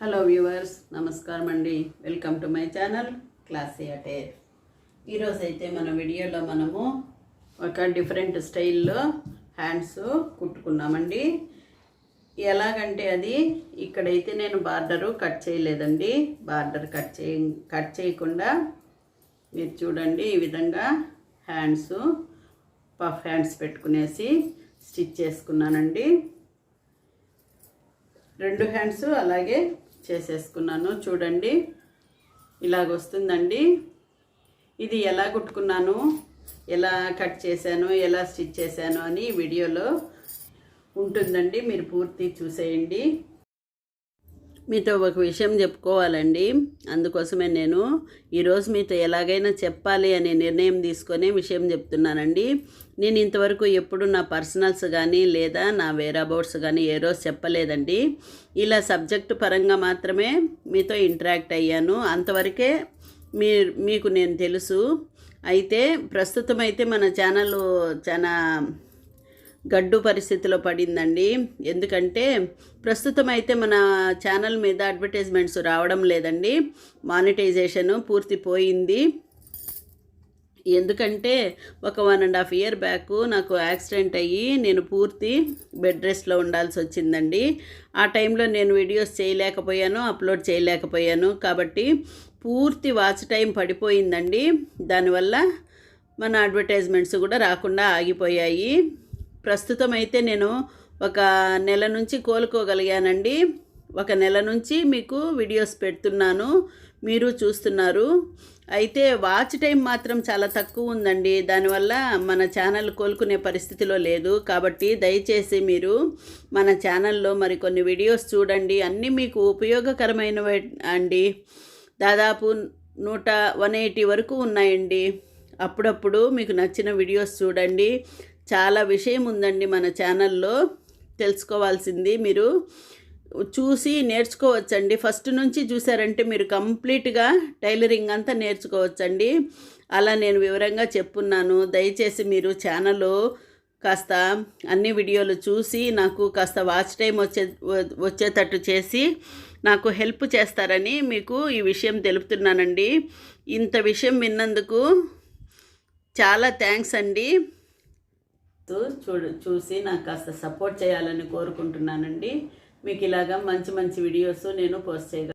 Hello viewers నమస్కారం అండి. Welcome to my channel classy attire. ఈరోజు అయితే మన వీడియోలో మనము ఒక డిఫరెంట్ స్టైల్లో హ్యాండ్స్ కుట్టుకున్నామండి. ఎలాగంటే అది ఇక్కడైతే నేను బార్డరు కట్ చేయలేదండి. బార్డర్ కట్ చేయ కట్ చేయకుండా మీరు చూడండి ఈ విధంగా హ్యాండ్స్ పఫ్ హ్యాండ్స్ పెట్టుకునేసి స్టిచ్ చేసుకున్నానండి. రెండు హ్యాండ్స్ అలాగే చేసేసుకున్నాను. చూడండి ఇలాగ వస్తుందండి. ఇది ఎలా కుట్టుకున్నాను ఎలా కట్ చేశాను ఎలా స్టిచ్ చేశాను అని వీడియోలో ఉంటుందండి. మీరు పూర్తి చూసేయండి. మీతో ఒక విషయం చెప్పుకోవాలండి. అందుకోసమే నేను ఈరోజు మీతో ఎలాగైనా చెప్పాలి అనే నిర్ణయం తీసుకునే విషయం చెప్తున్నానండి. నేను ఇంతవరకు ఎప్పుడు నా పర్సనల్స్ కానీ లేదా నా వేరాబౌట్స్ కానీ ఏ రోజు చెప్పలేదండి. ఇలా సబ్జెక్టు పరంగా మాత్రమే మీతో ఇంటరాక్ట్ అయ్యాను. అంతవరకే మీ మీకు నేను తెలుసు. అయితే ప్రస్తుతం అయితే మన ఛానల్ చాలా గడ్డు పరిస్థితిలో పడిందండి. ఎందుకంటే ప్రస్తుతం అయితే మన ఛానల్ మీద అడ్వర్టైజ్మెంట్స్ రావడం లేదండి. మానిటైజేషన్ పూర్తి పోయింది. ఎందుకంటే ఒక one and half year back నాకు యాక్సిడెంట్ అయ్యి నేను పూర్తి బెడ్ రెస్ట్లో ఉండాల్సి వచ్చిందండి. ఆ టైంలో నేను వీడియోస్ చేయలేకపోయాను అప్లోడ్ చేయలేకపోయాను. కాబట్టి పూర్తి వాచ్ టైం పడిపోయిందండి. దానివల్ల మన అడ్వర్టైజ్మెంట్స్ కూడా రాకుండా ఆగిపోయాయి. ప్రస్తుతం అయితే నేను ఒక నెల నుంచి కోలుకోగలిగానండి. ఒక నెల నుంచి మీకు వీడియోస్ పెడుతున్నాను. మీరు చూస్తున్నారు. అయితే వాచ్ టైం మాత్రం చాలా తక్కువ ఉందండి. దానివల్ల మన ఛానల్ కోలుకునే పరిస్థితిలో లేదు. కాబట్టి దయచేసి మీరు మన ఛానల్లో మరికొన్ని వీడియోస్ చూడండి. అన్నీ మీకు ఉపయోగకరమైనవి అండి. దాదాపు నూట వన్ ఎయిటీ వరకు ఉన్నాయండి. అప్పుడప్పుడు మీకు నచ్చిన వీడియోస్ చూడండి. చాలా విషయం ఉందండి మన ఛానల్లో తెలుసుకోవాల్సింది. మీరు చూసి నేర్చుకోవచ్చండి. ఫస్ట్ నుంచి చూసారంటే మీరు కంప్లీట్గా టైలరింగ్ అంతా నేర్చుకోవచ్చండి. అలా నేను వివరంగా చెప్పున్నాను. దయచేసి మీరు ఛానల్ కాస్త అన్ని వీడియోలు చూసి నాకు కాస్త వాచ్ టైం వచ్చే వచ్చేటట్టు చేసి నాకు హెల్ప్ చేస్తారని మీకు ఈ విషయం తెలుపుతున్నానండి. ఇంత విషయం విన్నందుకు చాలా థ్యాంక్స్ అండి. చూడు చూసి నాకు కాస్త సపోర్ట్ చేయాలని కోరుకుంటున్నానండి. మీకు ఇలాగా మంచి మంచి వీడియోస్ నేను పోస్ట్ చేయగలను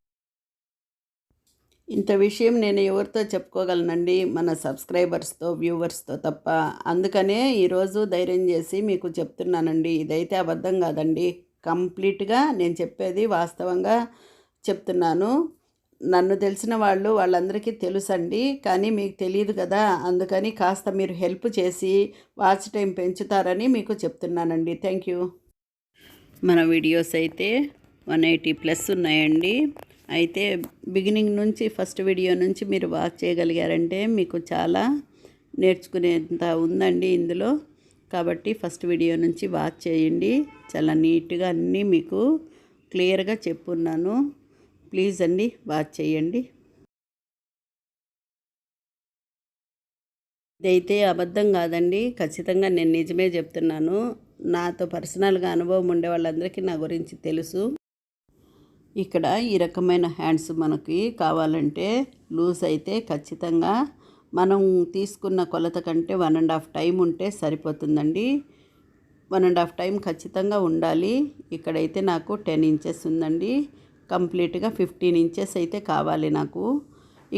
ఇంత విషయం నేను ఎవరితో చెప్పుకోగలనండి? మన సబ్స్క్రైబర్స్తో వ్యూవర్స్తో తప్ప. అందుకనే ఈరోజు ధైర్యం చేసి మీకు చెప్తున్నానండి. ఇదైతే అబద్ధం కాదండి. కంప్లీట్గా నేను చెప్పేది వాస్తవంగా చెప్తున్నాను. నన్ను తెలిసిన వాళ్ళు వాళ్ళందరికీ తెలుసండి. కానీ మీకు తెలియదు కదా. అందుకని కాస్త మీరు హెల్ప్ చేసి వాచ్ టైం పెంచుతారని మీకు చెప్తున్నానండి. Thank you. మన వీడియోస్ అయితే వన్ ఎయిటీ ప్లస్ ఉన్నాయండి. అయితే బిగినింగ్ నుంచి ఫస్ట్ వీడియో నుంచి మీరు వాచ్ చేయగలిగారంటే మీకు చాలా నేర్చుకునేంత ఉందండి ఇందులో. కాబట్టి ఫస్ట్ వీడియో నుంచి వాచ్ చేయండి. చాలా నీట్గా అన్నీ మీకు క్లియర్గా చెప్పున్నాను. ప్లీజ్ అండి వాచ్ చేయండి. ఇదైతే అబద్ధం కాదండి. ఖచ్చితంగా నేను నిజమే చెప్తున్నాను. నాతో పర్సనల్గా అనుభవం ఉండే వాళ్ళందరికీ నా గురించి తెలుసు. ఇక్కడ ఈ రకమైన హ్యాండ్స్ మనకి కావాలంటే లూజ్ అయితే ఖచ్చితంగా మనం తీసుకున్న కొలత కంటే వన్ అండ్ హాఫ్ టైం ఉంటే సరిపోతుందండి. వన్ అండ్ హాఫ్ టైం ఖచ్చితంగా ఉండాలి. ఇక్కడైతే నాకు టెన్ ఇంచెస్ ఉందండి. కంప్లీట్గా ఫిఫ్టీన్ ఇంచెస్ అయితే కావాలి నాకు.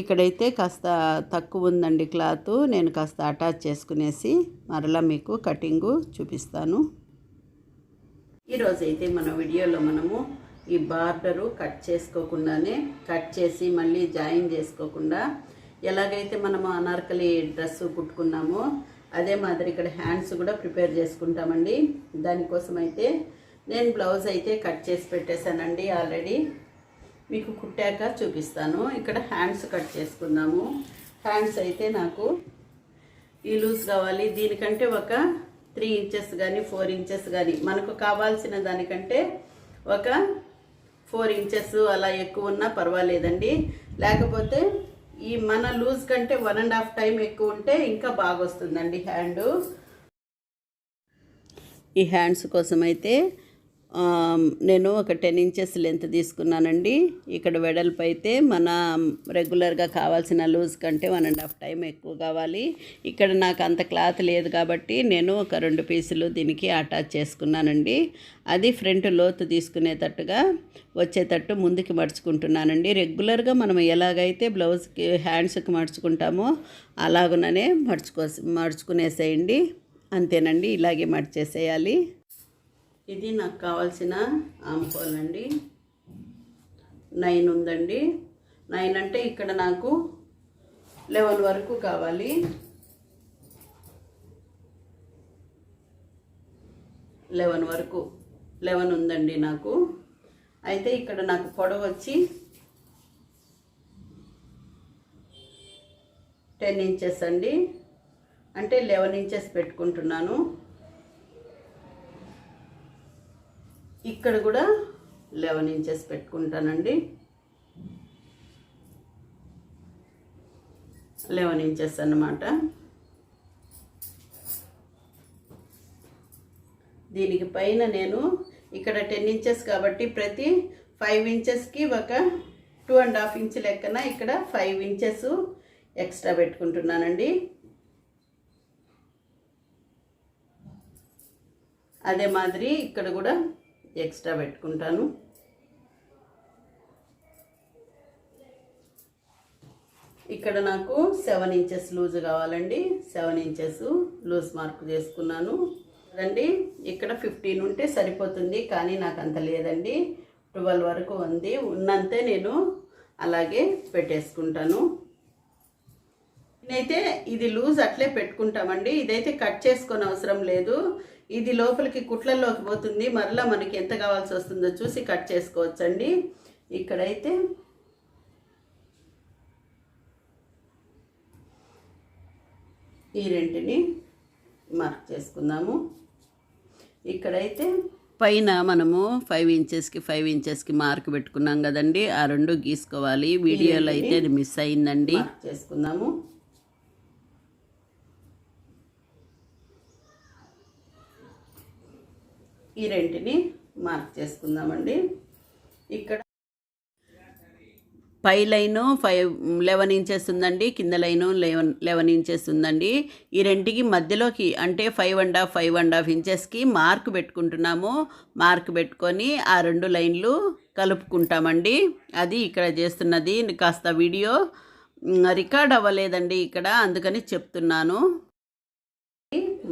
ఇక్కడైతే కాస్త తక్కువ ఉందండి క్లాత్. నేను కాస్త అటాచ్ చేసుకునేసి మరలా మీకు కటింగు చూపిస్తాను. ఈరోజైతే మన వీడియోలో మనము ఈ బార్డరు కట్ చేసుకోకుండానే కట్ చేసి మళ్ళీ జాయిన్ చేసుకోకుండా ఎలాగైతే మనము అనార్కలి డ్రెస్ కుట్టుకున్నామో అదే మాదిరి ఇక్కడ హ్యాండ్స్ కూడా ప్రిపేర్ చేసుకుంటామండి. దానికోసం అయితే నేను బ్లౌజ్ అయితే కట్ చేసి పెట్టేశానండి ఆల్రెడీ. మీకు కుట్టాక చూపిస్తాను. ఇక్కడ హ్యాండ్స్ కట్ చేసుకుందాము. హ్యాండ్స్ అయితే నాకు ఈ లూజ్ కావాలి. దీనికంటే ఒక త్రీ ఇంచెస్ కానీ ఫోర్ ఇంచెస్ కానీ మనకు కావాల్సిన దానికంటే ఒక ఫోర్ ఇంచెస్ అలా ఎక్కువ ఉన్నా పర్వాలేదండి. లేకపోతే ఈ మన లూజ్ కంటే వన్ అండ్ హాఫ్ టైం ఎక్కువ ఉంటే ఇంకా బాగా వస్తుందండి హ్యాండ్. ఈ హ్యాండ్స్ కోసం అయితే నేను ఒక టెన్ ఇంచెస్ లెంత్ తీసుకున్నానండి. ఇక్కడ వెడల్పు అయితే మన రెగ్యులర్గా కావాల్సిన లూజ్ కంటే వన్ అండ్ హాఫ్ టైం ఎక్కువ కావాలి. ఇక్కడ నాకు అంత క్లాత్ లేదు కాబట్టి నేను ఒక రెండు పీసులు దీనికి అటాచ్ చేసుకున్నానండి. అది ఫ్రంట్ లోతు తీసుకునేటట్టుగా వచ్చేటట్టు ముందుకి మడుచుకుంటున్నానండి. రెగ్యులర్గా మనం ఎలాగైతే బ్లౌజ్కి హ్యాండ్స్కి మడుచుకుంటామో అలాగుననే మడుచుకో మడుచుకునేసేయండి. అంతేనండి ఇలాగే మడిచేసేయాలి. ఇది నాకు కావాల్సిన ఆంపోల్ అండి నైన్ ఉందండి. నైన్ అంటే ఇక్కడ నాకు లెవెన్ వరకు కావాలి. లెవెన్ వరకు. లెవెన్ ఉందండి నాకు. అయితే ఇక్కడ నాకు పొడవు వచ్చి టెన్ ఇంచెస్ అండి. అంటే లెవెన్ ఇంచెస్ పెట్టుకుంటున్నాను. ఇక్కడ కూడా లెవెన్ ఇంచెస్ పెట్టుకుంటానండి. లెవెన్ ఇంచెస్ అన్నమాట. దీనికి పైన నేను ఇక్కడ టెన్ ఇంచెస్ కాబట్టి ప్రతి ఫైవ్ ఇంచెస్కి ఒక టూ అండ్ హాఫ్ ఇంచ్ లెక్కన ఇక్కడ ఫైవ్ ఇంచెస్ ఎక్స్ట్రా పెట్టుకుంటున్నానండి. అదే మాదిరి ఇక్కడ కూడా ఎక్స్ట్రా పెట్టుకుంటాను. ఇక్కడ నాకు సెవెన్ ఇంచెస్ లూజ్ కావాలండి. సెవెన్ ఇంచెస్ లూజ్ మార్క్ చేసుకున్నాను. అండి ఇక్కడ ఫిఫ్టీన్ ఉంటే సరిపోతుంది కానీ నాకు అంత లేదండి. ట్వెల్వ్ వరకు ఉంది. ఉన్నంతే నేను అలాగే పెట్టేసుకుంటాను. నేనైతే ఇది లూజ్ అట్లే పెట్టుకుంటామండి. ఇదైతే కట్ చేసుకొని అవసరం లేదు. ఇది లోపలికి కుట్లల్లోకి పోతుంది. మరలా మనకి ఎంత కావాల్సి వస్తుందో చూసి కట్ చేసుకోవచ్చండి. ఇక్కడైతే ఈ రెంటిని మార్క్ చేసుకుందాము. ఇక్కడైతే పైన మనము ఫైవ్ ఇంచెస్కి ఫైవ్ ఇంచెస్కి మార్క్ పెట్టుకున్నాం కదండి. ఆ రెండు గీసుకోవాలి. వీడియోలో అయితే అది మిస్ అయిందండి. చేసుకుందాము. ఈ రెంటిని మార్క్ చేసుకుందామండి. ఇక్కడ పై లైను ఫైవ్ లెవెన్ ఇంచెస్ ఉందండి కింద లైను లెవెన్ లెవెన్ ఇంచెస్ ఉందండి. ఈ రెంటికి మధ్యలోకి అంటే five and half five and half ఇంచెస్కి మార్క్ పెట్టుకుంటున్నాము. మార్క్ పెట్టుకొని ఆ రెండు లైన్లు కలుపుకుంటామండి. అది ఇక్కడ చేస్తున్నది కాస్త వీడియో. రికార్డ్ అవ్వలేదండి ఇక్కడ అందుకని చెప్తున్నాను.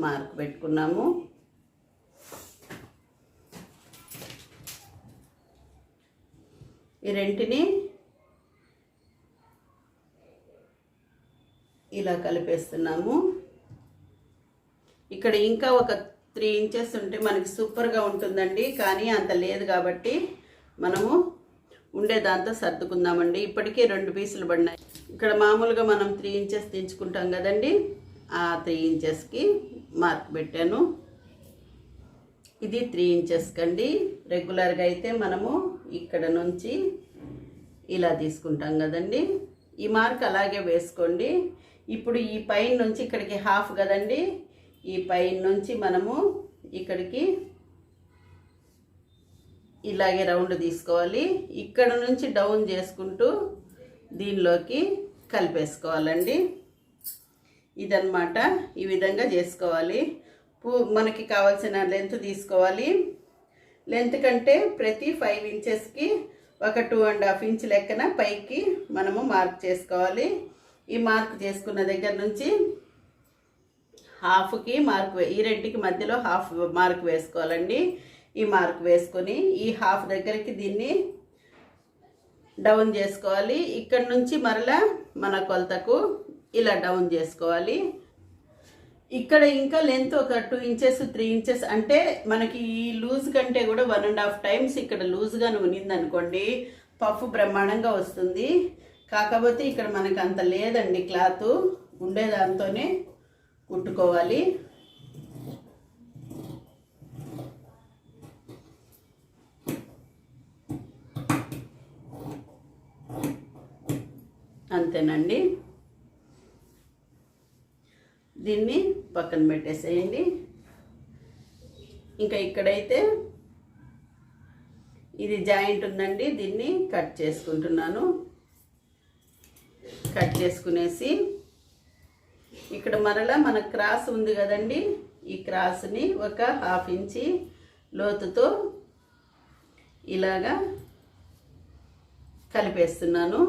మార్క్ పెట్టుకున్నాము. ఈ రెంటిని ఇలా కలిపేస్తున్నాము. ఇక్కడ ఇంకా ఒక త్రీ ఇంచెస్ ఉంటే మనకి సూపర్గా ఉంటుందండి కానీ అంత లేదు కాబట్టి మనము ఉండే దాంతో సర్దుకుందామండి. ఇప్పటికే రెండు పీసులు పడినాయి. ఇక్కడ మామూలుగా మనం త్రీ ఇంచెస్ దించుకుంటాం కదండి ఆ త్రీ ఇంచెస్కి మార్క్ పెట్టాను. ఇది త్రీ ఇంచెస్ కండి. రెగ్యులర్గా అయితే మనము ఇక్కడ నుంచి ఇలా తీసుకుంటాం కదండి. ఈ మార్క్ అలాగే వేసుకోండి. ఇప్పుడు ఈ పైన నుంచి ఇక్కడికి హాఫ్ కదండి. ఈ పైన నుంచి మనము ఇక్కడికి ఇలాగే రౌండ్ తీసుకోవాలి. ఇక్కడ నుంచి డౌన్ చేసుకుంటూ దీనిలోకి కలిపేసుకోవాలండి. ఇదన్నమాట ఈ విధంగా చేసుకోవాలి. పూ మనకి కావాల్సిన లెంత్ తీసుకోవాలి. లెంత్ కంటే ప్రతి ఫైవ్ ఇంచెస్కి ఒక టూ అండ్ హాఫ్ ఇంచ్ లెక్కన పైకి మనము మార్క్ చేసుకోవాలి. ఈ మార్క్ చేసుకున్న దగ్గర నుంచి హాఫ్కి మార్క్ వే- ఈ రెండుకి మధ్యలో హాఫ్ మార్క్ వేసుకోవాలండి. ఈ మార్క్ వేసుకొని ఈ హాఫ్ దగ్గరికి దీన్ని డౌన్ చేసుకోవాలి. ఇక్కడ నుంచి మరలా మన కొలతకు ఇలా డౌన్ చేసుకోవాలి. ఇక్కడ ఇంకా లెంత్ ఒక టూ ఇంచెస్ త్రీ ఇంచెస్ అంటే మనకి ఈ లూజ్ కంటే కూడా వన్ అండ్ హాఫ్ టైమ్స్ ఇక్కడ లూజ్గా ఉనింది అనుకోండి పఫ్ బ్రహ్మాండంగా వస్తుంది. కాకపోతే ఇక్కడ మనకు అంత లేదండి క్లాత్ ఉండేదాంతోనే కుట్టుకోవాలి. అంతేనండి. దీన్ని పక్కన పెట్టేసేయండి. ఇంకా ఇక్కడైతే ఇది జాయింట్ ఉందండి దీన్ని కట్ చేసుకుంటున్నాను. కట్ చేసుకునేసి ఇక్కడ మరలా మన క్రాస్ ఉంది కదండి ఈ క్రాస్ని ఒక హాఫ్ ఇంచి లోతుతో ఇలాగా కలిపేస్తున్నాను.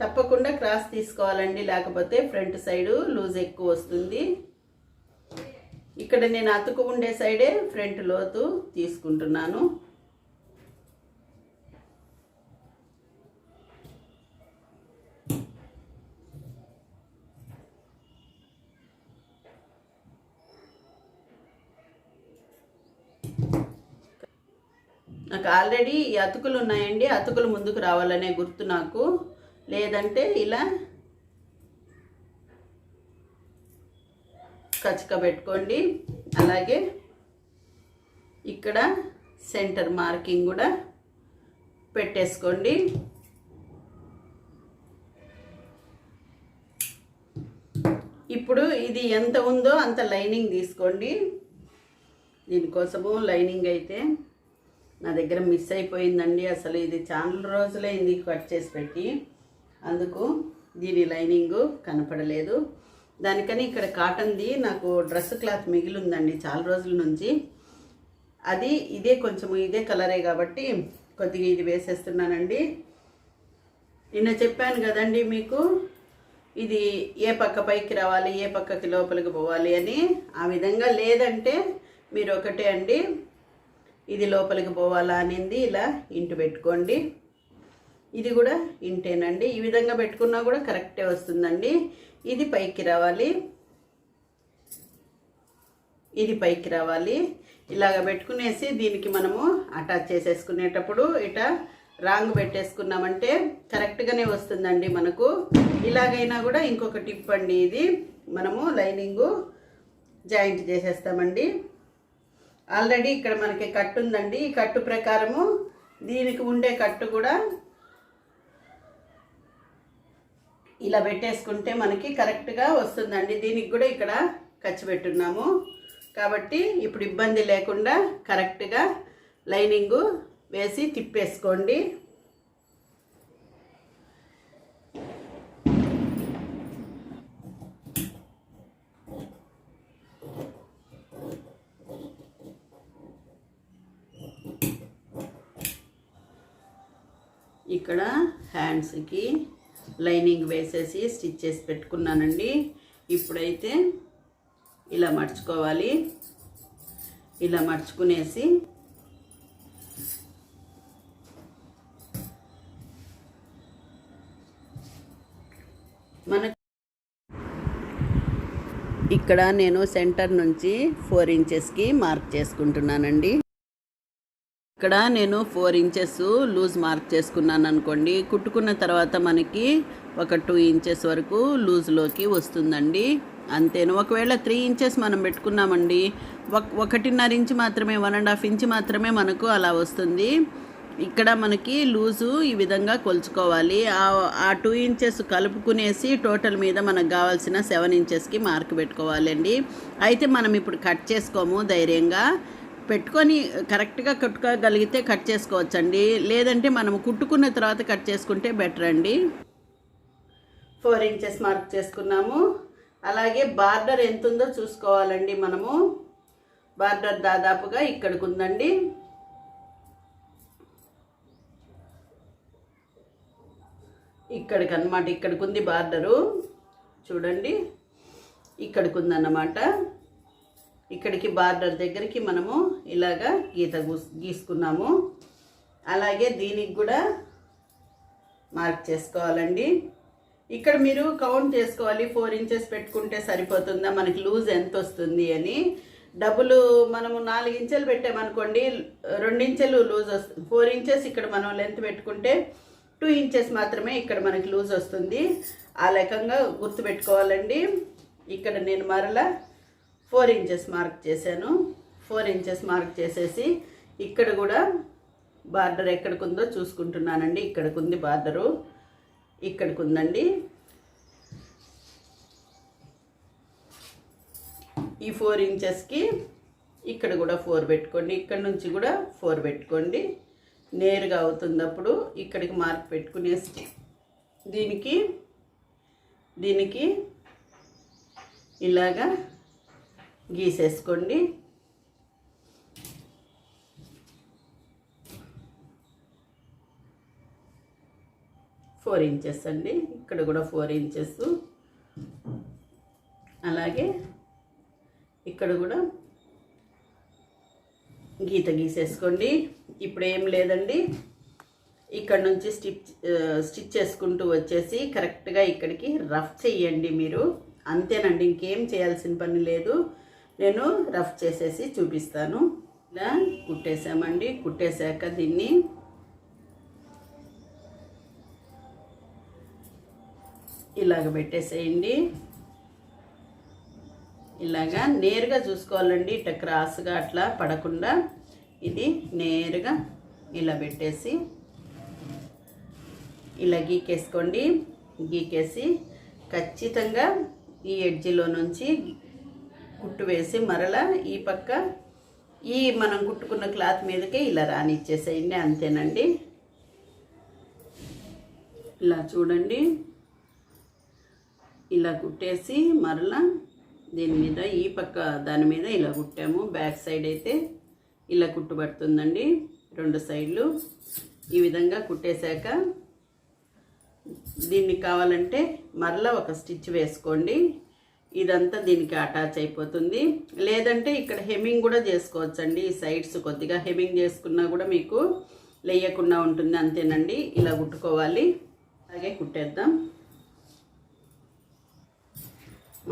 తప్పకుండా క్రాస్ తీసుకోవాలండి లేకపోతే ఫ్రంట్ సైడు లూజ్ ఎక్కువ వస్తుంది. ఇక్కడ నేను అతుకు ఉండే సైడే ఫ్రంట్ లోతు తీసుకుంటున్నాను. నాకు ఆల్రెడీ ఈ అతుకులు ఉన్నాయండి అతుకులు ముందుకు రావాలనే గుర్తు నాకు. లేదంటే ఇలా కచ్చక పెట్టుకోండి అలాగే ఇక్కడ సెంటర్ మార్కింగ్ కూడా పెట్టేసుకోండి. ఇప్పుడు ఇది ఎంత ఉందో అంత లైనింగ్ తీసుకోండి. దీనికోసము లైనింగ్ అయితే నా దగ్గర మిస్ అయిపోయిందండి. అసలు ఇది చాలా రోజులైంది కట్ చేసి పెట్టి. అందుకు దీని లైనింగ్ కనపడలేదు. దానికని ఇక్కడ కాటన్ది నాకు డ్రెస్ క్లాత్ మిగిలి ఉందండి చాలా రోజుల నుంచి. అది ఇదే కొంచెం ఇదే కలరే కాబట్టి కొద్దిగా ఇది వేసేస్తున్నానండి. నిన్న చెప్పాను కదండి మీకు ఇది ఏ పక్క పైకి రావాలి ఏ పక్కకి లోపలికి పోవాలి అని. ఆ విధంగా లేదంటే మీరు ఒకటే అండి ఇది లోపలికి పోవాలా అనింది ఇలా ఇంటి పెట్టుకోండి. ఇది కూడా ఇంటేనండి. ఈ విధంగా పెట్టుకున్నా కూడా కరెక్టే వస్తుందండి. ఇది పైకి రావాలి. ఇది పైకి రావాలి. ఇలాగ పెట్టుకునేసి దీనికి మనము అటాచ్ చేసేసుకునేటప్పుడు ఇట రాంగ్ పెట్టేసుకున్నామంటే కరెక్ట్గానే వస్తుందండి మనకు. ఇలాగైనా కూడా ఇంకొక టిప్ అండి ఇది. మనము లైనింగు జాయింట్ చేసేస్తామండి. ఆల్రెడీ ఇక్కడ మనకి కట్టు ఉందండి. ఈ కట్టు ప్రకారము దీనికి ఉండే కట్టు కూడా ఇలా పెట్టేసుకుంటే మనకి కరెక్ట్గా వస్తుందండి. దీనికి కూడా ఇక్కడ ఖర్చు పెట్టున్నాము. కాబట్టి ఇప్పుడు ఇబ్బంది లేకుండా కరెక్ట్గా లైనింగు వేసి తిప్పేసుకోండి. ఇక్కడ హ్యాండ్స్కి లైనింగ్ వేసేసి స్టిచ్ చేసి పెట్టుకున్నానండి. ఇప్పుడైతే ఇలా మడుచుకోవాలి. ఇలా మడుచుకునేసి మన ఇక్కడ నేను సెంటర్ నుంచి ఫోర్ ఇంచెస్కి మార్క్ చేసుకుంటున్నానండి. ఇక్కడ నేను ఫోర్ ఇంచెస్ లూజ్ మార్క్ చేసుకున్నాను అనుకోండి. కుట్టుకున్న తర్వాత మనకి ఒక టూ ఇంచెస్ వరకు లూజ్లోకి వస్తుందండి. అంతేను. ఒకవేళ త్రీ ఇంచెస్ మనం పెట్టుకున్నామండి ఒక ఒకటిన్నర ఇంచ్ మాత్రమే వన్ అండ్ హాఫ్ ఇంచ్ మాత్రమే మనకు అలా వస్తుంది. ఇక్కడ మనకి లూజు ఈ విధంగా కొలుచుకోవాలి. ఆ టూ ఇంచెస్ కలుపుకునేసి టోటల్ మీద మనకు కావాల్సిన సెవెన్ ఇంచెస్కి మార్క్ పెట్టుకోవాలండి. అయితే మనం ఇప్పుడు కట్ చేసుకోము ధైర్యంగా. పెట్టుకొని కరెక్ట్గా కట్టుకోగలిగితే కట్ చేసుకోవచ్చండి. లేదంటే మనం కుట్టుకున్న తర్వాత కట్ చేసుకుంటే బెటర్ అండి. ఫోర్ ఇంచెస్ మార్క్ చేసుకున్నాము. అలాగే బార్డర్ ఎంత ఉందో చూసుకోవాలండి మనము. బార్డర్ దాదాపుగా ఇక్కడికి ఉందండి ఇక్కడికి అనమాట ఇక్కడికి ఉంది బార్డరు. చూడండి ఇక్కడికి ఉందన్నమాట ఇక్కడికి బార్డర్ దగ్గరికి మనము ఇలాగా గీత గీసుకున్నాము. అలాగే దీనికి కూడా మార్క్ చేసుకోవాలండి. ఇక్కడ మీరు కౌంట్ చేసుకోవాలి. ఫోర్ ఇంచెస్ పెట్టుకుంటే సరిపోతుందా? మనకి లూజ్ ఎంత వస్తుంది అని. డబ్బులు మనము నాలుగు ఇంచెలు పెట్టామనుకోండి రెండించెలు లూజ్ వస్తుంది ఫోర్ ఇంచెస్ ఇక్కడ మనం లెంత్ పెట్టుకుంటే టూ ఇంచెస్ మాత్రమే ఇక్కడ మనకి లూజ్ వస్తుంది. ఆ రకంగా గుర్తుపెట్టుకోవాలండి. ఇక్కడ నేను మరలా ఫోర్ ఇంచెస్ మార్క్ చేశాను. ఫోర్ ఇంచెస్ మార్క్ చేసేసి ఇక్కడ కూడా బార్డర్ ఎక్కడికి ఉందో చూసుకుంటున్నానండి. ఇక్కడికి ఉంది బార్డరు. ఇక్కడికి ఉందండి ఈ ఫోర్ ఇంచెస్కి ఇక్కడ కూడా ఫోర్ పెట్టుకోండి. ఇక్కడ నుంచి కూడా ఫోర్ పెట్టుకోండి. నేరుగా అవుతున్నప్పుడు ఇక్కడికి మార్క్ పెట్టుకునేసి దీనికి దీనికి ఇలాగా గీసేసుకోండి. ఫోర్ ఇంచెస్ అండి. ఇక్కడ కూడా ఫోర్ ఇంచెస్. అలాగే ఇక్కడ కూడా గీత గీసేసుకోండి. ఇప్పుడు ఏం లేదండి. ఇక్కడ నుంచి స్టిచ్ స్టిచ్ చేసుకుంటూ వచ్చేసి కరెక్ట్గా ఇక్కడికి రఫ్ చేయండి మీరు. అంతేనండి ఇంకేం చేయాల్సిన పని లేదు. నేను రఫ్ చేసేసి చూపిస్తాను. ఇలా కుట్టేసామండి కుట్టేశాక దీన్ని ఇలాగ పెట్టేసేయండి. ఇలాగా నేరుగా చూసుకోవాలండి. ఇట్లా క్రాస్గా అట్లా పడకుండా ఇది నేరుగా ఇలా పెట్టేసి ఇలా గీకేసుకోండి. గీకేసి ఖచ్చితంగా ఈ ఎడ్జిలో నుంచి కుట్టు వేసి మరలా ఈ పక్క ఈ మనం కుట్టుకున్న క్లాత్ మీదకే ఇలా రానిచ్చేసేయండి అంతేనండి. ఇలా చూడండి. ఇలా కుట్టేసి మరలా దీని మీద ఈ పక్క దాని మీద ఇలా కుట్టాము. బ్యాక్ సైడ్ అయితే ఇలా కుట్టుబడుతుందండి. రెండు సైడ్లు ఈ విధంగా కుట్టేశాక దీన్ని కావాలంటే మరలా ఒక స్టిచ్ వేసుకోండి. ఇదంతా దీనికి అటాచ్ అయిపోతుంది. లేదంటే ఇక్కడ హెమ్మింగ్ కూడా చేసుకోవచ్చండి. ఈ సైడ్స్ కొద్దిగా హెమ్మింగ్ చేసుకున్నా కూడా మీకు లేయకుండా ఉంటుంది అంతేనండి. ఇలా కుట్టుకోవాలి. అలాగే కుట్టేద్దాం.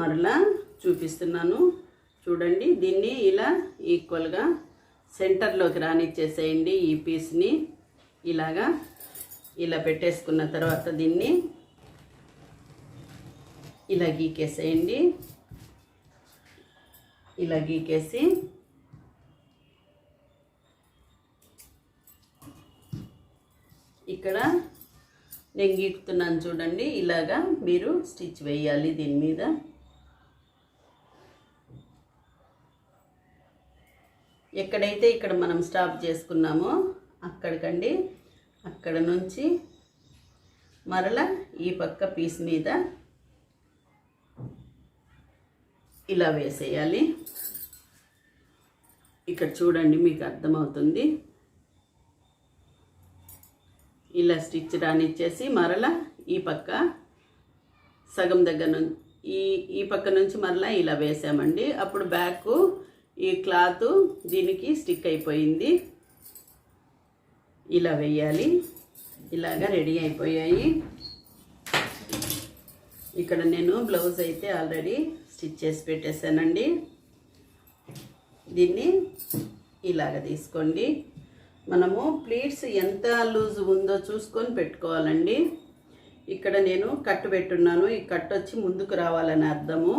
మరలా చూపిస్తున్నాను. చూడండి దీన్ని ఇలా ఈక్వల్గా సెంటర్లోకి రానిచ్చేసేయండి ఈ పీస్ని ఇలాగా ఇలా పెట్టేసుకున్న తర్వాత దీన్ని ఇలా గీకేసేయండి. ఇలా గీకేసి ఇక్కడ నేను గీకుతున్నాను చూడండి. ఇలాగా మీరు స్టిచ్ వేయాలి దీని మీద. ఎక్కడైతే ఇక్కడ మనం స్టాప్ చేసుకున్నామో అక్కడికండి. అక్కడ నుంచి మరలా ఈ పక్క పీస్ మీద ఇలా వేసేయాలి. ఇక్కడ చూడండి మీకు అర్థమవుతుంది. ఇలా స్టిచ్ రానిచ్చేసి మరలా ఈ పక్క సగం దగ్గర నుంచి ఈ ఈ పక్క నుంచి మరలా ఇలా వేసామండి. అప్పుడు బ్యాక్ ఈ క్లాత్ దీనికి స్టిక్ అయిపోయింది. ఇలా వేయాలి. ఇలాగా రెడీ అయిపోయాయి. ఇక్కడ నేను బ్లౌజ్ అయితే ఆల్రెడీ స్టిచ్ చేసి పెట్టేశానండి. దీన్ని ఇలాగ తీసుకోండి. మనము ప్లీట్స్ ఎంత లూజ్ ఉందో చూసుకొని పెట్టుకోవాలండి. ఇక్కడ నేను కట్టు పెట్టున్నాను. ఈ కట్టు వచ్చి ముందుకు రావాలని అర్థము.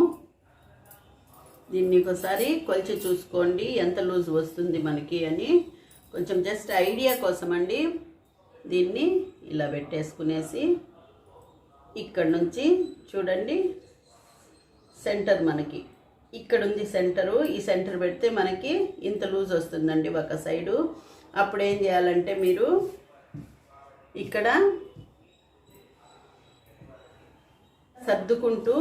దీన్ని ఒకసారి కొలిచి చూసుకోండి. ఎంత లూజ్ వస్తుంది మనకి అని. కొంచెం జస్ట్ ఐడియా కోసం అండి దీన్ని ఇలా పెట్టేసుకునేసి ఇక్కడ నుంచి చూడండి. సెంటర్ మనకి. ఇక్కడ ఉంది సెంటరు. ఈ సెంటర్ పెడితే మనకి ఇంత లూజ్ వస్తుందండి ఒక సైడు. అప్పుడు ఏం చేయాలంటే మీరు ఇక్కడ సర్దుకుంటూ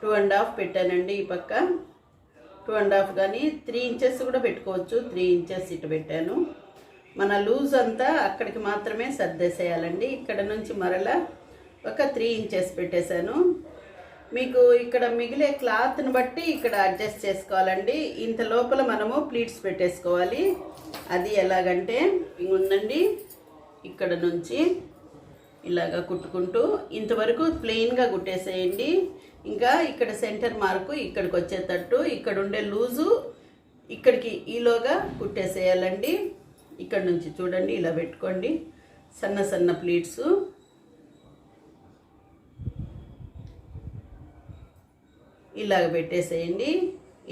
టూ అండ్ హాఫ్ పెట్టానండి ఈ పక్క. టూ అండ్ హాఫ్ కానీ త్రీ ఇంచెస్ కూడా పెట్టుకోవచ్చు. త్రీ ఇంచెస్ ఇటు పెట్టాను. మన లూజ్ అంతా అక్కడికి మాత్రమే సర్దేసేయాలండి. ఇక్కడ నుంచి మరలా ఒక త్రీ ఇంచెస్ పెట్టేశాను. మీకు ఇక్కడ మిగిలే క్లాత్ని బట్టి ఇక్కడ అడ్జస్ట్ చేసుకోవాలండి. ఇంత లోపల మనము ప్లీట్స్ పెట్టేసుకోవాలి. అది ఎలాగంటే ఉందండి ఇక్కడ నుంచి ఇలాగా కుట్టుకుంటూ ఇంతవరకు ప్లెయిన్గా కుట్టేసేయండి. ఇంకా ఇక్కడ సెంటర్ మార్కు ఇక్కడికి వచ్చేటట్టు ఇక్కడ ఉండే లూజు ఇక్కడికి ఈలోగా కుట్టేసేయాలండి. ఇక్కడ నుంచి చూడండి ఇలా పెట్టుకోండి. సన్న సన్న ప్లీట్స్ ఇలాగ పెట్టేసేయండి.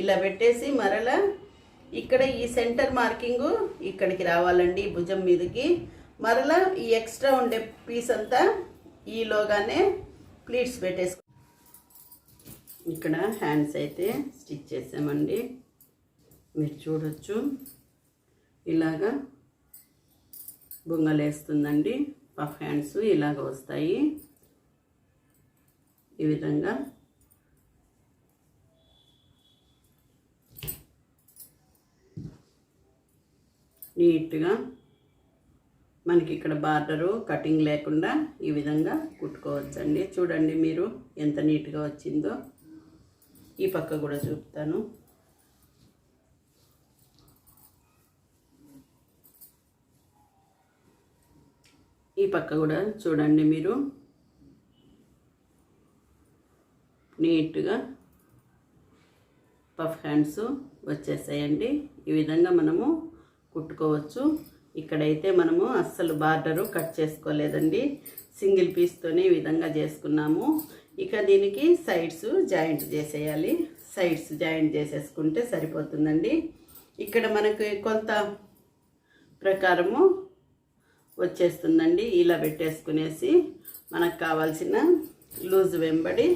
ఇలా పెట్టేసి మరలా ఇక్కడ ఈ సెంటర్ మార్కింగు ఇక్కడికి రావాలండి భుజం మీదకి. మరలా ఈ ఎక్స్ట్రా ఉండే పీస్ అంతా ఈలోగానే ప్లీట్స్ పెట్టేసుకో. ఇక్కడ హ్యాండ్స్ అయితే స్టిచ్ చేసామండి. మీరు చూడొచ్చు. ఇలాగా బొంగలేస్తుందండి పఫ్ హ్యాండ్స్ ఇలాగ వస్తాయి. ఈ విధంగా నీట్గా మనకి ఇక్కడ బార్డరు కటింగ్ లేకుండా ఈ విధంగా కుట్టుకోవచ్చండి. చూడండి మీరు ఎంత నీట్గా వచ్చిందో. ఈ పక్క కూడా చూపుతాను. ఈ పక్క కూడా చూడండి మీరు. నీట్గా పఫ్ హ్యాండ్స్ వచ్చేసాయండి. ఈ విధంగా మనము కుట్టుకోవచ్చు. ఇక్కడైతే మనము అస్సలు బార్డరు కట్ చేసుకోలేదండి. సింగిల్ పీస్తోనే ఈ విధంగా చేసుకున్నాము. ఇక దీనికి సైడ్స్ జాయింట్ చేసేయాలి. సైడ్స్ జాయింట్ చేసేసుకుంటే సరిపోతుందండి. ఇక్కడ మనకి కొంత ప్రకారము వచ్చేస్తుందండి. ఇలా పెట్టేసుకునేసి మనకు కావాల్సిన లూజ్ వెంబడి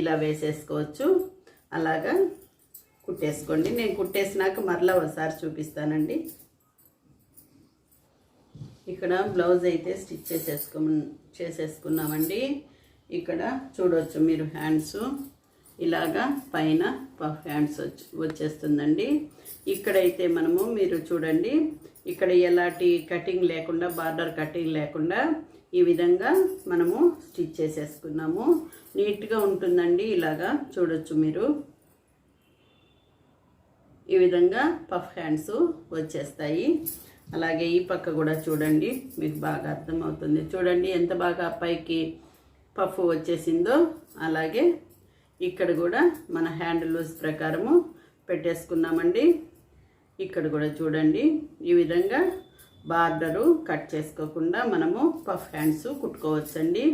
ఇలా వేసేసుకోవచ్చు. అలాగా కుట్టేసుకోండి. నేను కుట్టేసినాక మరలా ఒకసారి చూపిస్తానండి. ఇక్కడ బ్లౌజ్ అయితే స్టిచ్ చేసేసుకు చేసేసుకున్నామండి. ఇక్కడ చూడవచ్చు మీరు హ్యాండ్స్. ఇలాగా పైన పఫ్ హ్యాండ్స్ వచ్చి వచ్చేస్తుందండి. ఇక్కడైతే మనము మీరు చూడండి. ఇక్కడ ఎలాంటి కటింగ్ లేకుండా బార్డర్ కటింగ్ లేకుండా ఈ విధంగా మనము స్టిచ్ చేసేసుకున్నాము. నీట్గా ఉంటుందండి ఇలాగా చూడొచ్చు మీరు. ఈ విధంగా పఫ్ హ్యాండ్స్ వచ్చేస్తాయి. అలాగే ఈ పక్క కూడా చూడండి మీకు బాగా అర్థమవుతుంది. చూడండి ఎంత బాగా పైకి పఫ్ వచ్చేసిందో అలాగే ఇక్కడ కూడా మన హ్యాండ్ లూజ్ ప్రకారము పెట్టేసుకున్నామండి. ఇక్కడ కూడా చూడండి ఈ విధంగా బార్డరు కట్ చేసుకోకుండా మనము పఫ్ హ్యాండ్స్ కుట్టుకోవచ్చండి.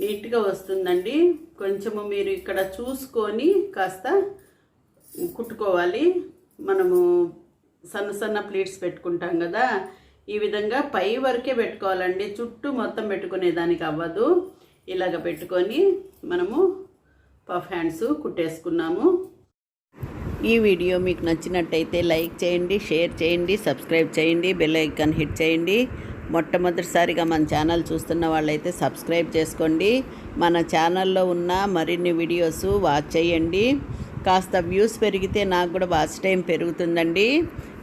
నీట్గా వస్తుందండి. కొంచెము మీరు ఇక్కడ చూసుకొని కాస్త కుట్టుకోవాలి. మనము సన్న సన్న ప్లీట్స్ పెట్టుకుంటాం కదా. ఈ విధంగా పై వరకే పెట్టుకోవాలండి. చుట్టూ మొత్తం పెట్టుకునేదానికి అవ్వదు. ఇలాగ పెట్టుకొని మనము పఫ్ హ్యాండ్స్ కుట్టేసుకున్నాము. ఈ వీడియో మీకు నచ్చినట్టయితే లైక్ చేయండి షేర్ చేయండి సబ్స్క్రైబ్ చేయండి బెల్ ఐకాన్ హిట్ చేయండి. మొట్టమొదటిసారిగా మన ఛానల్ చూస్తున్న వాళ్ళైతే సబ్స్క్రైబ్ చేసుకోండి. మన ఛానల్లో ఉన్న మరిన్ని వీడియోస్ వాచ్ చేయండి. కాస్త వ్యూస్ పెరిగితే నాకు కూడా వాచ్ టైం పెరుగుతుందండి.